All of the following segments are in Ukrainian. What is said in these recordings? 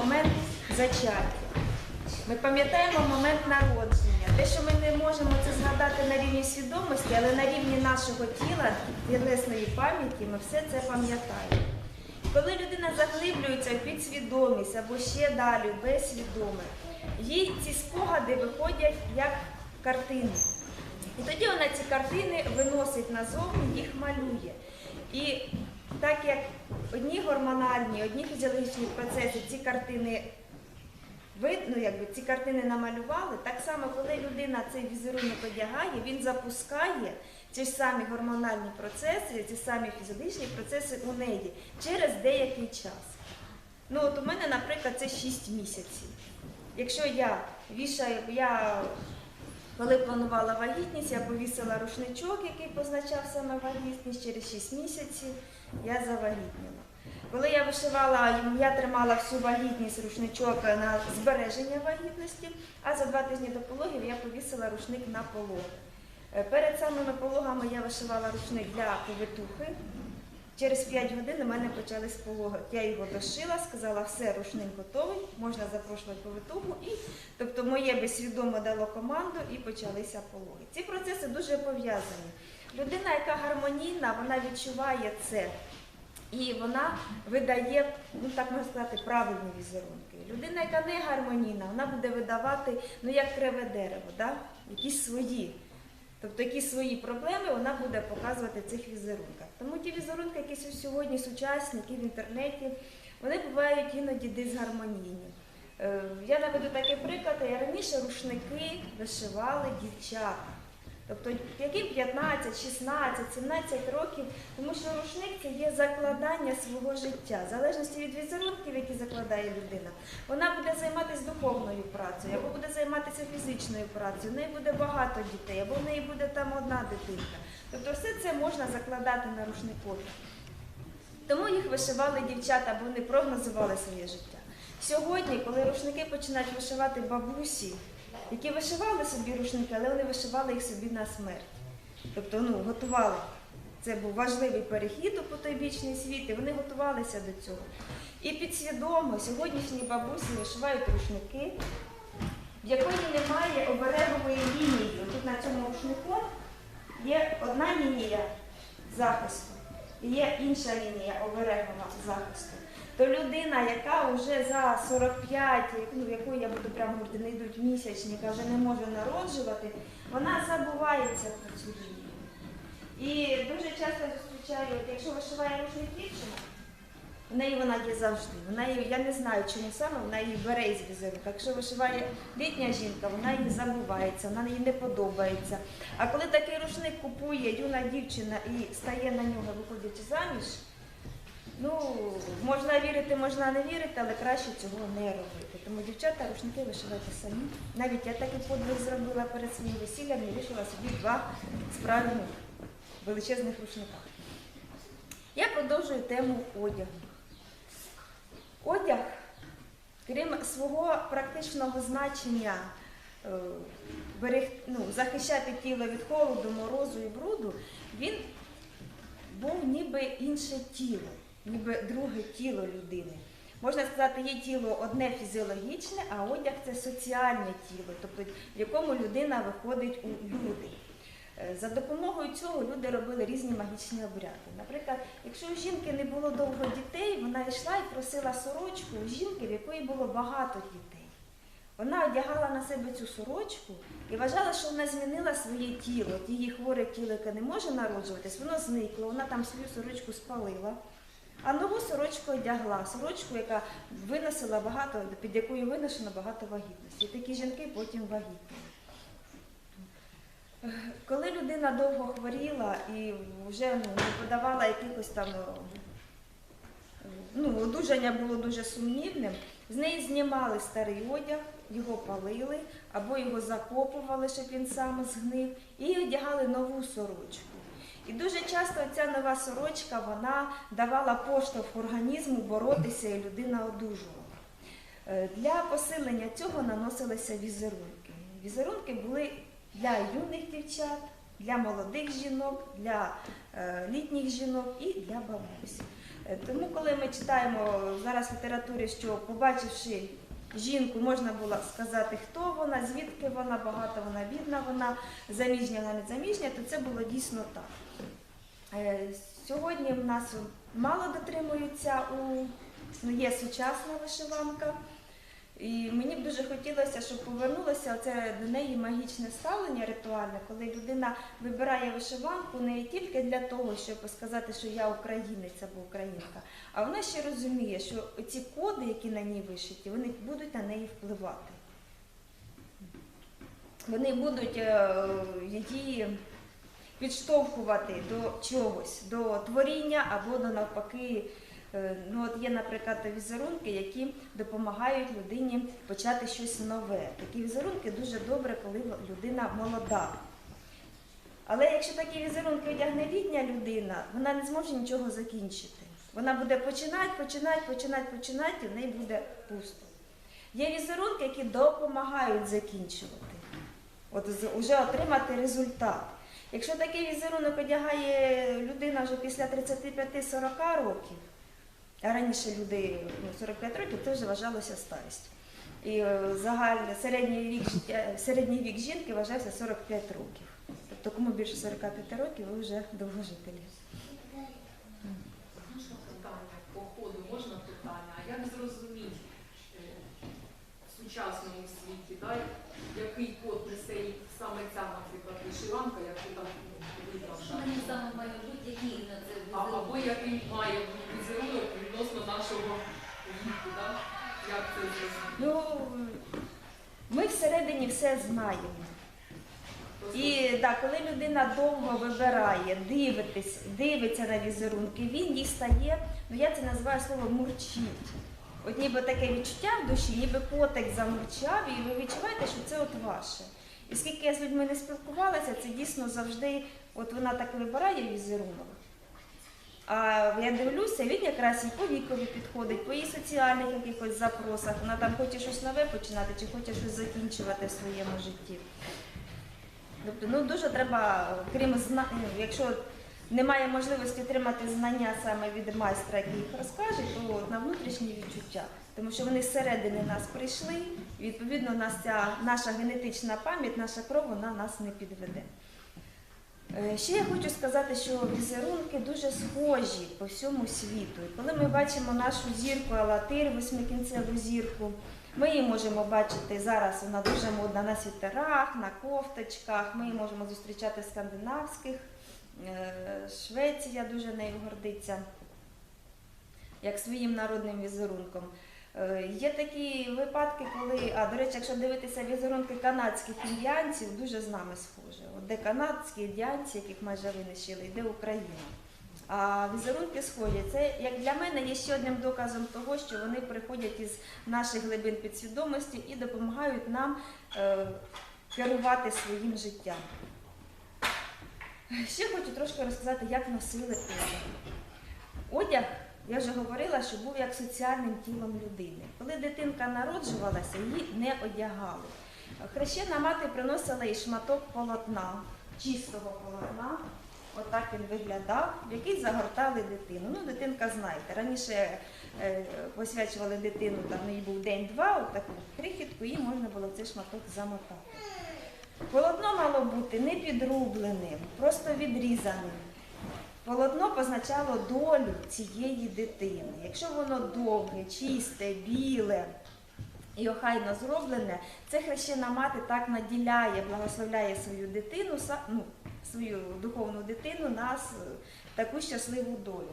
момент зачаття. Ми пам'ятаємо момент народження. Те, що ми не можемо це згадати на рівні свідомості, але на рівні нашого тіла, тілесної пам'яті, ми все це пам'ятаємо. Коли людина заглиблюється в підсвідомість або ще далі, безсвідоме, їй ці спогади виходять як картини. І тоді вона ці картини виносить назовні, їх малює. І так як одні гормональні, одні фізіологічні процеси ці картини видно, якби ці картини намалювали, так само, коли людина цей візерунок одягає, він запускає ті ж самі гормональні процеси, ті самі фізіологічні процеси у неї через деякий час. Ну от у мене, наприклад, це 6 місяців. Якщо я вішаю, я коли планувала вагітність, я повісила рушничок, який позначав саме вагітність, через 6 місяців я завагітніла. Коли я вишивала, я тримала всю вагітність рушничок на збереження вагітності, а за два тижні до пологів я повісила рушник на пологи. Е, Перед самими пологами я вишивала рушник для повитухи. Через 5 годин у мене почались пологи. Я його дошила, сказала, все, рушник готовий, можна запрошувати повитуху. І, тобто моє безсвідомо дало команду і почалися пологи. Ці процеси дуже пов'язані. Людина, яка гармонійна, вона відчуває це. І вона видає, ну так можна сказати, правильні візерунки. Людина, яка не гармонійна, вона буде видавати, ну як криве дерево, да? якісь свої. Тобто якісь свої проблеми вона буде показувати в цих візерунках. Тому ті візерунки, які сьогодні сучасні, які в інтернеті, вони бувають іноді дисгармонійні. Е, Я наведу такий приклад, я раніше рушники вишивали дівчата. Тобто яким 15, 16, 17 років, тому що рушник це є закладання свого життя. В залежності від візерунків, які закладає людина, вона буде займатися духовною працею, або буде займатися фізичною працею, в неї буде багато дітей, або в неї буде там одна дитинка. Тобто все це можна закладати на рушникові. Тому їх вишивали дівчата, бо вони прогнозували своє життя. Сьогодні, коли рушники починають вишивати бабусі, які вишивали собі рушники, але вони вишивали їх собі на смерть. Тобто, ну, готували. Це був важливий перехід у потойбічний світ, і вони готувалися до цього. І підсвідомо сьогоднішні бабусі вишивають рушники, в якої немає оберегової лінії. Тут на цьому рушнику є одна лінія захисту і є інша лінія оберегова захисту. То людина, яка вже за 45, ну, якої я буду прямо говорити, не йдуть місячні, яка вже не може народжувати, вона забувається про цю лінію. І дуже часто зустрічаю, от якщо вишиває рушник дівчина, в неї вона є завжди. Вона її, я не знаю, чому саме вона її бере із візерунка. Якщо вишиває літня жінка, вона її забувається, вона їй не подобається. А коли такий рушник купує юна дівчина і стає на нього, виходячи заміж, ну можна вірити, можна не вірити, але краще цього не робити. Тому дівчата рушники вишивайте самі. Навіть я такий подвиг зробила перед своїм весіллям і вишила собі два справжніх величезних рушниках. Я продовжую тему одягу. Одяг, крім свого практичного значення е, берег, ну, захищати тіло від холоду, морозу і бруду, він був ніби інше тіло, ніби друге тіло людини. Можна сказати, є тіло одне фізіологічне, а одяг це соціальне тіло, тобто в якому людина виходить у люди. Е, За допомогою цього люди робили різні магічні обряди. Наприклад, якщо у жінки не було довго дітей, вона йшла і просила сорочку у жінки, в якої було багато дітей. Вона одягала на себе цю сорочку і вважала, що вона змінила своє тіло. Її хворе тіло, яке не може народжуватись, воно зникло, вона там свою сорочку спалила. А нову сорочку одягла, сорочку, яка виносила багато, під якою виношено багато вагітності. Такі жінки потім вагітніли. Коли людина довго хворіла і вже ну, не подавала якихось там ну, одужання було дуже сумнівним, з неї знімали старий одяг, його палили або його закопували, щоб він сам згнив, і одягали нову сорочку. І дуже часто ця нова сорочка вона давала поштовх організму боротися, і людина одужувала. Е, Для посилення цього наносилися візерунки. Візерунки були для юних дівчат, для молодих жінок, для е, літніх жінок і для бабусь. Е, Тому, коли ми читаємо зараз в літературі, що побачивши жінку, можна було сказати, хто вона, звідки вона, багата вона, бідна вона, заміжня вона, не заміжня, то це було дійсно так. Е, Сьогодні в нас мало дотримуються у ну, є сучасна вишиванка. І мені б дуже хотілося, щоб повернулося це до неї магічне ставлення ритуальне, коли людина вибирає вишиванку не тільки для того, щоб сказати, що я українець або українка, а вона ще розуміє, що ці коди, які на ній вишиті, вони будуть на неї впливати. Вони будуть е, її підштовхувати до чогось, до творіння або до навпаки. е, Ну, от є, наприклад, візерунки, які допомагають людині почати щось нове. Такі візерунки дуже добре, коли людина молода. Але якщо такі візерунки одягне літня людина, вона не зможе нічого закінчити. Вона буде починати, починати, починати, починати, і в неї буде пусто. Є візерунки, які допомагають закінчувати, от вже отримати результат. Якщо такий візерунок одягає людина вже після 35-40 років, а раніше люди ну, 45 років, це вже вважалося старість. І е, загальний середній вік, середній вік жінки вважався 45 років. Тобто кому більше 45 років, ви вже довгожителі. Можна питання по ходу, можна питання. А як зрозуміти е, в сучасному світі, да, який код несе і саме ця, наприклад, вишиванка, яку там видно, Що мені саме має бути, які на це а, або який має візерунок відносно нашого віку, як це? Ну, ми всередині все знаємо. І так, коли людина довго вибирає, дивитись, дивиться на візерунки, він їй стає, ну я це називаю слово мурчить. От ніби таке відчуття в душі, ніби котик замурчав, і ви відчуваєте, що це от ваше. І скільки я з людьми не спілкувалася, це дійсно завжди, от вона так вибирає візерунок. А я дивлюся, він якраз і по вікові підходить, по її соціальних якихось запросах. Вона там хоче щось нове починати, чи хоче щось закінчувати в своєму житті. Тобто, ну дуже треба, крім зна... ну, якщо немає можливості отримати знання саме від майстра, який їх розкаже, то на внутрішні відчуття. Тому що вони зсередини нас прийшли, і відповідно нас ця наша генетична пам'ять, наша кров, вона нас не підведе. Е, Ще я хочу сказати, що візерунки дуже схожі по всьому світу. І коли ми бачимо нашу зірку Алатир, восьмикінцеву зірку, ми її можемо бачити зараз, вона дуже модна на світерах, на кофточках. Ми її можемо зустрічати скандинавських. Е, Швеція дуже нею гордиться, як своїм народним візерунком. Е, Є такі випадки, коли, а до речі, якщо дивитися візерунки канадських індіанців, дуже з нами схоже. От де канадські індіанці, яких майже винищили, і де Україна. А візерунки схожі. Це як для мене є ще одним доказом того, що вони приходять із наших глибин підсвідомості і допомагають нам е, керувати своїм життям. Ще хочу трошки розказати, як носили одяг. Одяг, я вже говорила, що був як соціальним тілом людини. Коли дитинка народжувалася, її не одягали. Хрещена мати приносила їй шматок полотна, чистого полотна. Отак він виглядав, в який загортали дитину. Ну, дитинка, знаєте, раніше е, посвячували дитину, там їй був день-два, отаку крихітку, і можна було цей шматок замотати. Полотно мало бути не підрубленим, просто відрізаним. Полотно позначало долю цієї дитини. Якщо воно довге, чисте, біле і охайно зроблене, це хрещена мати так наділяє, благословляє свою дитину, ну, свою духовну дитину на таку щасливу долю.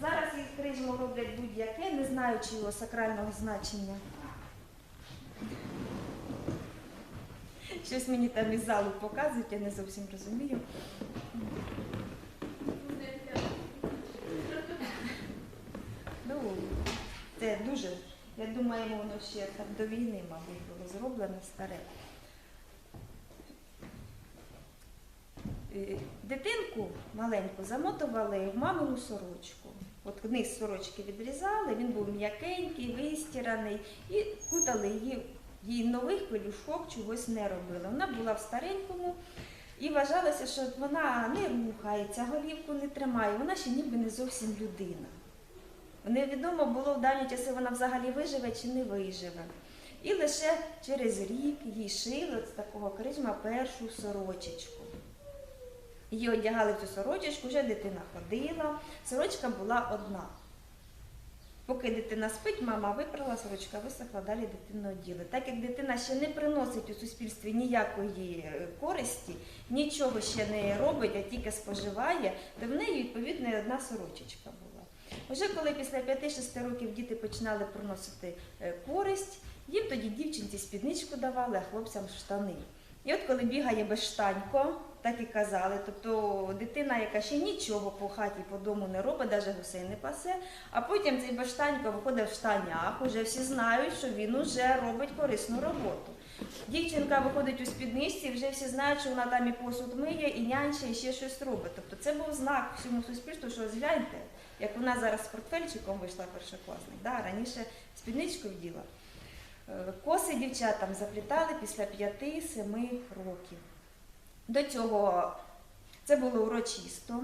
Зараз їх крижмо роблять будь-яке, не знаючи його сакрального значення. Щось мені там із залу показують, я не зовсім розумію. Ну, це дуже, я думаю, воно ще так до війни, мабуть, було зроблено старе. Е, Дитинку маленьку замотували в мамину сорочку. От низ сорочки відрізали, він був м'якенький, вистіраний, і кутали її, їй нових пелюшок чогось не робили. Вона була в старенькому і вважалося, що вона не рухається, голівку не тримає, вона ще ніби не зовсім людина. Невідомо було в давні часи, вона взагалі виживе чи не виживе. І лише через рік їй шили з такого крижма першу сорочечку. Її одягали в цю сорочечку, вже дитина ходила, сорочка була одна. Поки дитина спить, мама випрала, сорочка висохла, далі дитину оділи. Так як дитина ще не приносить у суспільстві ніякої е, користі, нічого ще не робить, а тільки споживає, то в неї відповідно і одна сорочечка була. Вже коли після 5-6 років діти починали приносити е, користь, їм тоді дівчинці спідничку давали, а хлопцям штани. І от коли бігає безштанько, так і казали, тобто дитина, яка ще нічого по хаті, по дому не робить, навіть гусей не пасе, а потім цей безштанько виходить в штанях, уже всі знають, що він уже робить корисну роботу. Дівчинка виходить у спідничці, вже всі знають, що вона там і посуд миє, і нянче, і ще щось робить. Тобто це був знак всьому суспільству, що ось гляньте, як вона зараз з портфельчиком вийшла першокласник, да, раніше спідничку вділа. Е, Коси дівчатам заплітали після 5-7 років. До цього це було урочисто,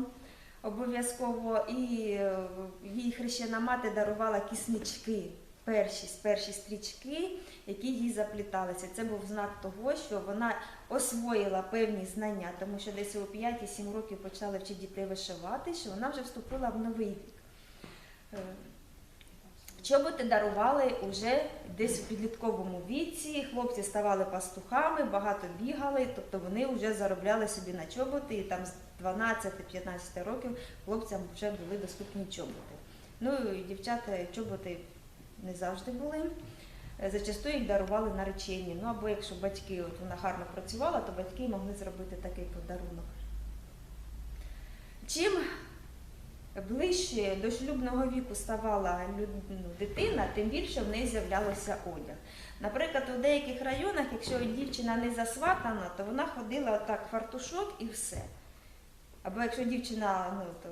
обов'язково, і е, їй хрещена мати дарувала кіснички, перші, перші стрічки, які їй запліталися. Це був знак того, що вона освоїла певні знання, тому що десь у 5-7 років почали вчити дітей вишивати, що вона вже вступила в новий вік. Е, Чоботи дарували вже десь в підлітковому віці. Хлопці ставали пастухами, багато бігали, тобто вони вже заробляли собі на чоботи, і там з 12-15 років хлопцям вже були доступні чоботи. Ну і дівчата чоботи не завжди були. Е, Зачасту їх дарували наречені. Ну або якщо батьки, от вона гарно працювала, то батьки могли зробити такий подарунок. Чим ближче до шлюбного віку ставала ну, дитина, тим більше в неї з'являлося одяг. Наприклад, у деяких районах, якщо дівчина не засватана, то вона ходила отак фартушок і все. Або якщо дівчина, ну то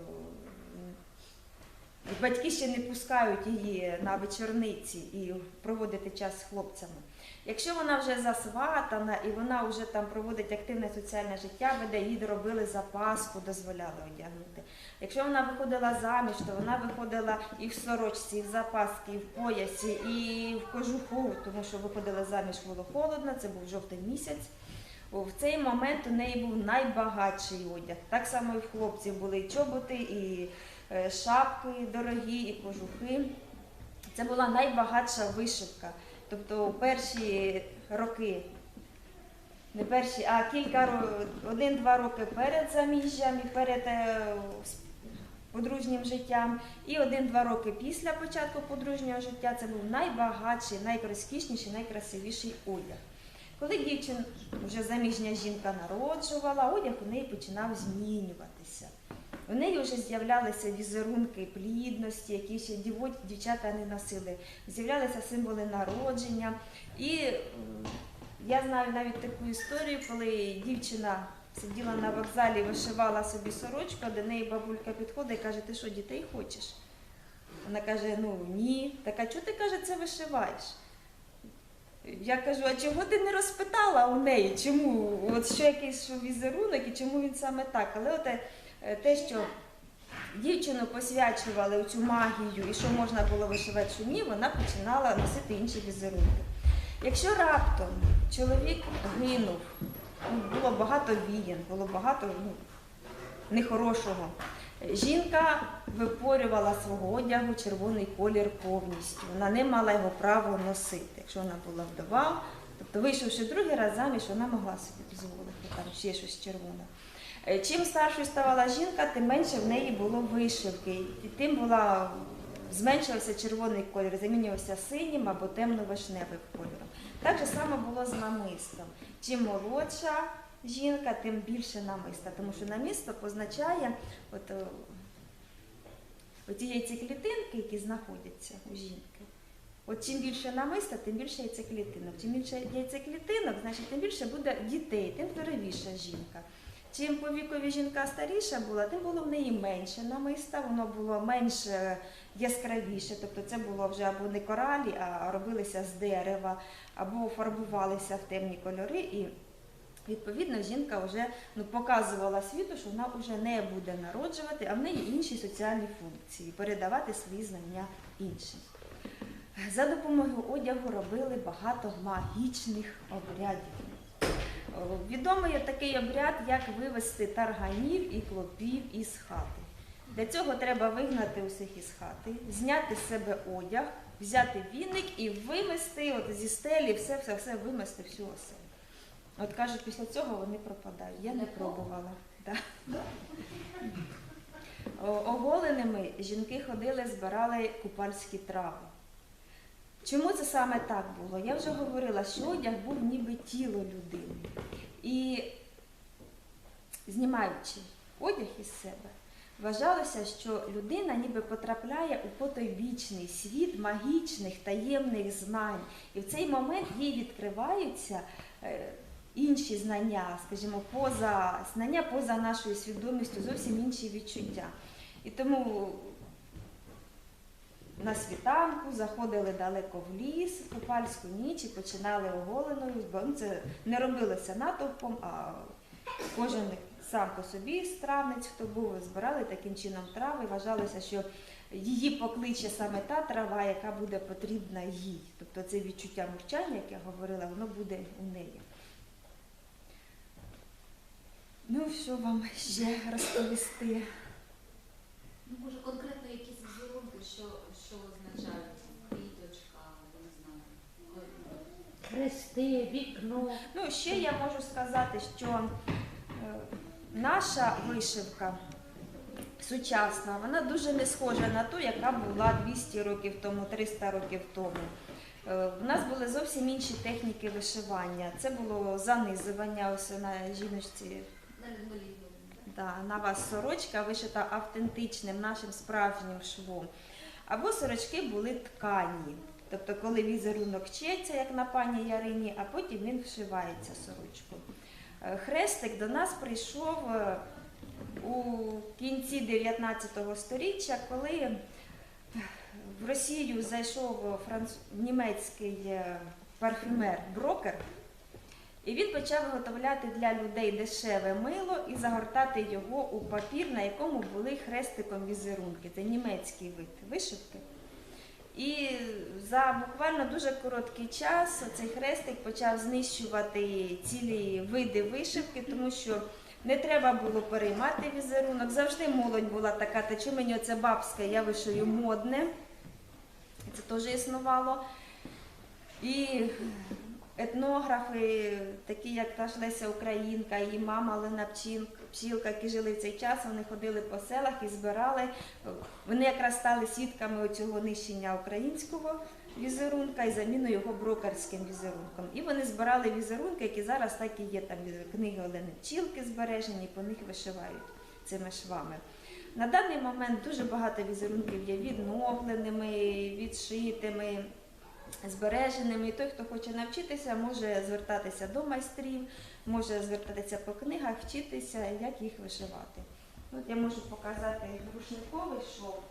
батьки ще не пускають її на вечорниці і проводити час з хлопцями. Якщо вона вже засватана і вона вже там проводить активне соціальне життя, веде їй робили запаску, дозволяли одягнути. Якщо вона виходила заміж, то вона виходила і в сорочці, і в запаски, і в поясі, і в кожуху, тому що виходила заміж було холодно, це був жовтий місяць. В цей момент у неї був найбагатший одяг. Так само і в хлопців були і чоботи, і шапки дорогі, і кожухи. Це була найбагатша вишивка. Тобто перші роки, не перші, а кілька ро- один-два роки перед заміжжям і перед е, подружнім життям, і один-два роки після початку подружнього життя це був найбагатший, найрозкішніший, найкрасивіший одяг. Коли дівчина, вже заміжня жінка народжувала, одяг у неї починав змінюватися. У неї вже з'являлися візерунки плідності, які ще дівчата не носили. З'являлися символи народження. І я знаю навіть таку історію, коли дівчина сиділа на вокзалі, вишивала собі сорочку, до неї бабулька підходить і каже, ти що, дітей хочеш? Вона каже, ну ні. Так а чого ти каже, це вишиваєш? Я кажу, а чого ти не розпитала у неї, чому от що якийсь візерунок і чому він саме так? Але от те, що дівчину посвячували цю магію і що можна було вишивати, що ні, вона починала носити інші візерунки. Якщо раптом чоловік гинув, ну, було багато віян, було багато ну, нехорошого. Жінка випорювала свого одягу червоний колір повністю. Вона не мала його права носити. Якщо вона була вдова, тобто вийшовши другий раз заміж, вона могла собі дозволити там ще щось червоне. Е, Чим старшою ставала жінка, тим менше в неї було вишивки, і тим була зменшувався червоний колір, замінювався синім або темно-вишневим кольором. Так же само було з намистом. Чим молодша жінка, тим більше намиста, тому що намисто позначає от, е, оті яйцеклітинки, які знаходяться у жінки. От чим більше намиста, тим більше яйцеклітинок. Чим більше яйцеклітинок, значить тим більше буде дітей, тим здоровіша жінка. Чим по вікові жінка старіша була, тим було в неї менше намиста, воно було менш е, яскравіше. Тобто це було вже або не коралі, а робилися з дерева, або фарбувалися в темні кольори. І Відповідно, жінка вже ну, показувала світу, що вона вже не буде народжувати, а в неї інші соціальні функції передавати свої знання іншим. За допомогою одягу робили багато магічних обрядів. Відомий є такий обряд, як вивести тарганів і клопів із хати. Для цього треба вигнати усіх із хати, зняти з себе одяг, взяти віник і вимести от зі стелі, все, все, все вимести всю оселю. От кажуть, після цього вони пропадають. Я не пробувала. Да. Оголеними жінки ходили, збирали купальські трави. Чому це саме так було? Я вже говорила, що одяг був ніби тіло людини. І знімаючи одяг із себе, вважалося, що людина ніби потрапляє у потойбічний світ магічних таємних знань. І в цей момент їй відкриваються е, інші знання, скажімо, поза знання поза нашою свідомістю, зовсім інші відчуття. І тому на світанку заходили далеко в ліс, в купальську ніч і починали оголеною. ну, Це не робилося натовпом, а кожен сам по собі стравниць, хто був, збирали таким чином трави. Вважалося, що її покличе саме та трава, яка буде потрібна їй. Тобто це відчуття мовчання, як я говорила, воно буде у неї. Ну, що вам ще розповісти? Ну, може, конкретно якісь візерунки, що, що означають? Квіточка, не знаю. Хрести, вікно. Ну, ще я можу сказати, що е, наша вишивка сучасна, вона дуже не схожа на ту, яка була 200 років тому, 300 років тому. Е, В нас були зовсім інші техніки вишивання. Це було занизування ось на жіночці? Да, на вас сорочка вишита автентичним нашим справжнім швом. Або сорочки були ткані. Тобто, коли візерунок четься, як на пані Ярині, а потім він вшивається сорочку. Е, Хрестик до нас прийшов е, у кінці 19 століття, коли в Росію зайшов франц... німецький е, парфюмер Брокер. І він почав виготовляти для людей дешеве мило і загортати його у папір, на якому були хрестиком візерунки. Це німецький вид вишивки. І за буквально дуже короткий час цей хрестик почав знищувати цілі види вишивки, тому що не треба було переймати візерунок. Завжди молодь була така, та чому мені оце бабське, я вишию модне. Це теж існувало. І етнографи, такі як та ж Леся Українка, і мама Лена Пчіл- Пчілка, які жили в цей час, вони ходили по селах і збирали. Вони якраз стали свідками цього нищення українського візерунка і заміну його брокерським візерунком. І вони збирали візерунки, які зараз так і є. Там книги Олени Пчілки збережені, по них вишивають цими швами. На даний момент дуже багато візерунків є відновленими, відшитими збереженими. І той, хто хоче навчитися, може звертатися до майстрів, може звертатися по книгах, вчитися, як їх вишивати. От я можу показати рушниковий шов.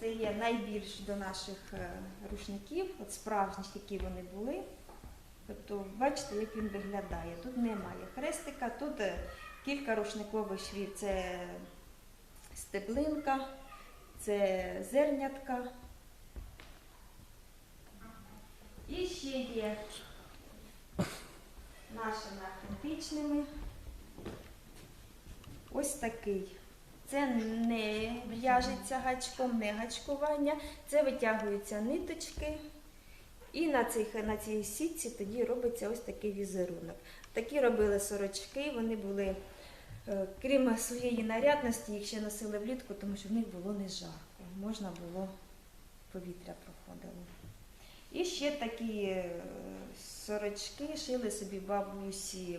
Це є найбільш до наших е, рушників, от справжніх, які вони були. Тобто, бачите, як він виглядає. Тут немає хрестика, тут е, кілька рушникових швів. Це стеблинка, це зернятка. І ще є нашими автентичними. Ось такий. Це не в'яжеться гачком, не гачкування, це витягуються ниточки. І на, цих, на цій сітці тоді робиться ось такий візерунок. Такі робили сорочки, вони були, е, крім своєї нарядності, їх ще носили влітку, тому що в них було не жарко. Можна було, повітря проходило. І ще такі е, сорочки шили собі бабусі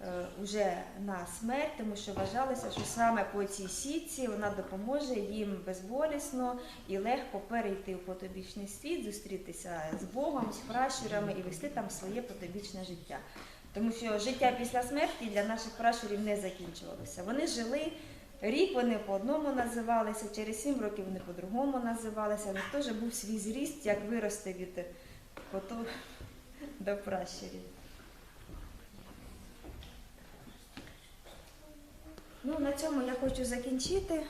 е, уже на смерть, тому що вважалося, що саме по цій сітці вона допоможе їм безболісно і легко перейти у потобічний світ, зустрітися з Богом, з пращурами і вести там своє потобічне життя. Тому що життя після смерті для наших пращурів не закінчувалося. Вони жили Рік вони по одному називалися, через сім років вони по-другому називалися. Але теж був свій зріст, як вирости від котов до пращурів. Ну, На цьому я хочу закінчити,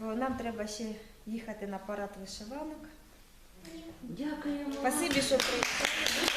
бо нам треба ще їхати на парад вишиванок. Дякуємо. Спасибі, що прийшли.